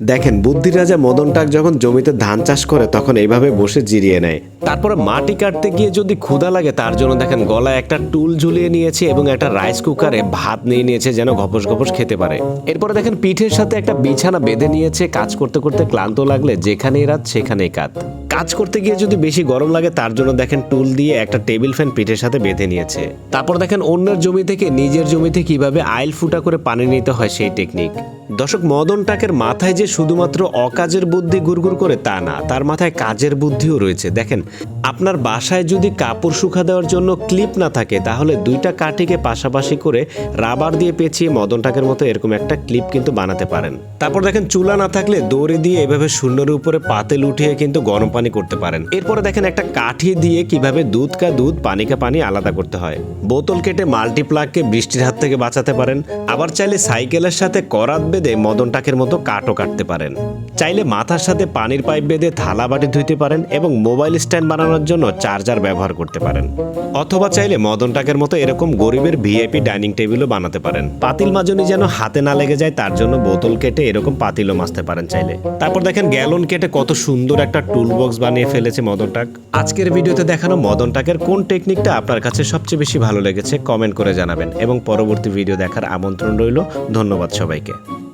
দেখেন, বুদ্ধির রাজা মদন টাক যখন জমিতে ধান চাষ করে, তখন এইভাবে বসে জিরিয়ে নেয়। তারপরে মাটি কাটতে গিয়ে যদি ক্ষুধা লাগে, তার জন্য দেখেন গলায় একটা টুল ঝুলিয়ে নিয়েছে এবং একটা রাইস কুকারে ভাত নিয়ে নিয়েছে যেন ঘপস ঘপস খেতে পারে। এরপরে দেখেন পিঠের সাথে একটা বিছানা বেঁধে নিয়েছে। কাজ করতে করতে ক্লান্ত লাগলে যেখানেই রাত, সেখানেই কাত। কাজ করতে গিয়ে যদি বেশি গরম লাগে, তার জন্য দেখেন টুল দিয়ে একটা টেবিল ফ্যান পিঠের সাথে বেঁধে নিয়েছে। তারপর দেখেন অন্যের জমি থেকে, নিজের জমিতে কীভাবে আইল ফুটা করে পানি নিতে হয় সেই টেকনিক। দর্শক, মদন টাকের মাথায় যে শুধুমাত্র অকাজের বুদ্ধি গুড়গুড় করে তা না, তার মাথায় কাজের বুদ্ধিও রয়েছে। দেখেন, আপনার বাসায় যদি কাপড় শুকা দেওয়ার জন্য ক্লিপ না থাকে, তাহলে দুইটা কাঠিকে পাশাপাশি করে রাবার দিয়ে পেঁচিয়ে মদন টাকের মতো এরকম একটা ক্লিপ কিন্তু বানাতে পারেন। তারপর দেখেন, চুলা না থাকলে দড়ি দিয়ে এভাবে শূন্যের উপরে পাতেল উঠিয়ে কিন্তু গরম পানি করতে পারেন। এরপরে দেখেন, একটা কাঠি দিয়ে কীভাবে দুধ কা দুধ, পানি কা পানি আলাদা করতে হয়। বোতল কেটে মাল্টিপ্লাগকে বৃষ্টির হাত থেকে বাঁচাতে পারেন। আবার চাইলে সাইকেলের সাথে করাত বেঁধে মদন টাকের মতো কাঠও কাটতে পারেন। চাইলে মাথার সাথে পানির পাইপ বেঁধে থালা বাটি ধুইতে পারেন এবং মোবাইল স্ট্যান্ড বানানোর জন্য চার্জার ব্যবহার করতে পারেন। অথবা চাইলে মদন টাকের মতো এরকম গরিবের ভিআইপি ডাইনিং টেবিলও বানাতে পারেন। পাতিল মাজনি যেন হাতে না লেগে যায়, তার জন্য বোতল কেটে এরকম পাতিলও মাজতে পারেন চাইলে। তারপর দেখেন গ্যালন কেটে কত সুন্দর একটা টুল বক্স বানিয়ে ফেলেছে মদন টাক। আজকের ভিডিওতে দেখানো মদন টাকের কোন টেকনিকটা আপনার কাছে সবচেয়ে বেশি ভালো লেগেছে, কমেন্ট করে জানাবেন। এবং পরবর্তী ভিডিও দেখার আমন্ত্রণ রইল। ধন্যবাদ সবাইকে।